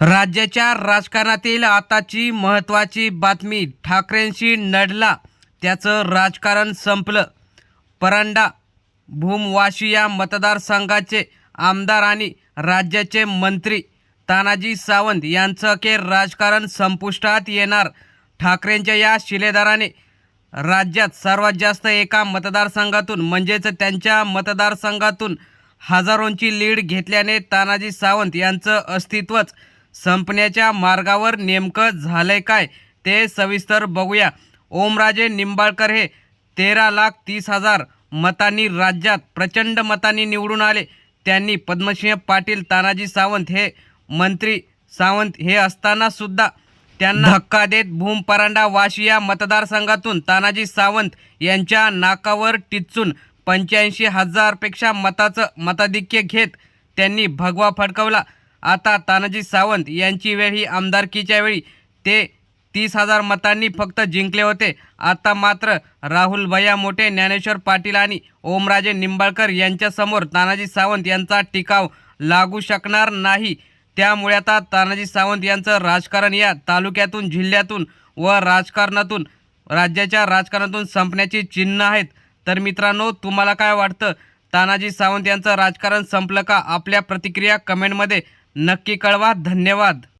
राज्याच्या राजकारणातील आताची महत्त्वाची बातमी ठाकरेंशी नडला त्याचं राजकारण संपलं. परांडा भूमवाशी या मतदारसंघाचे आमदार आणि राज्याचे मंत्री तानाजी सावंत यांचं अखेर राजकारण संपुष्टात येणार. ठाकरेंच्या या शिलेदाराने राज्यात सर्वात जास्त एका मतदारसंघातून म्हणजेच त्यांच्या मतदारसंघातून हजारोंची लीड घेतल्याने तानाजी सावंत यांचं अस्तित्वच संपण्याच्या मार्गावर नेमकं झालंय काय ते सविस्तर बघूया. ओमराजे निंबाळकर हे तेरा लाख तीस हजार मतांनी राज्यात प्रचंड मतांनी निवडून आले. त्यांनी पद्मसिंह पाटील तानाजी सावंत हे मंत्री सावंत हे असताना सुद्धा त्यांना धक्का देत भूमपरांडा वाशिया वाशी या मतदारसंघातून तानाजी सावंत यांच्या नाकावर टिचून पंच्याऐंशी हजारपेक्षा मताचं मताधिक्य घेत त्यांनी भगवा फडकवला. आता तानाजी सावंत यांची वेळ ही आमदारकीच्या वेळी. ते तीस हजार मतांनी फक्त जिंकले होते. आता मात्र राहुल भैया मोठे ज्ञानेश्वर पाटील आणि ओमराजे निंबाळकर यांच्यासमोर तानाजी सावंत यांचा टिकाव लागू शकणार नाही. त्यामुळे आता तानाजी सावंत यांचं राजकारण या तालुक्यातून जिल्ह्यातून व राजकारणातून राज्याच्या राजकारणातून संपण्याची चिन्ह आहेत. तर मित्रांनो तुम्हाला काय वाटतं? तानाजी सावंत यांचं राजकारण संपलं का? आपल्या प्रतिक्रिया कमेंटमध्ये नक्की कळवा. धन्यवाद.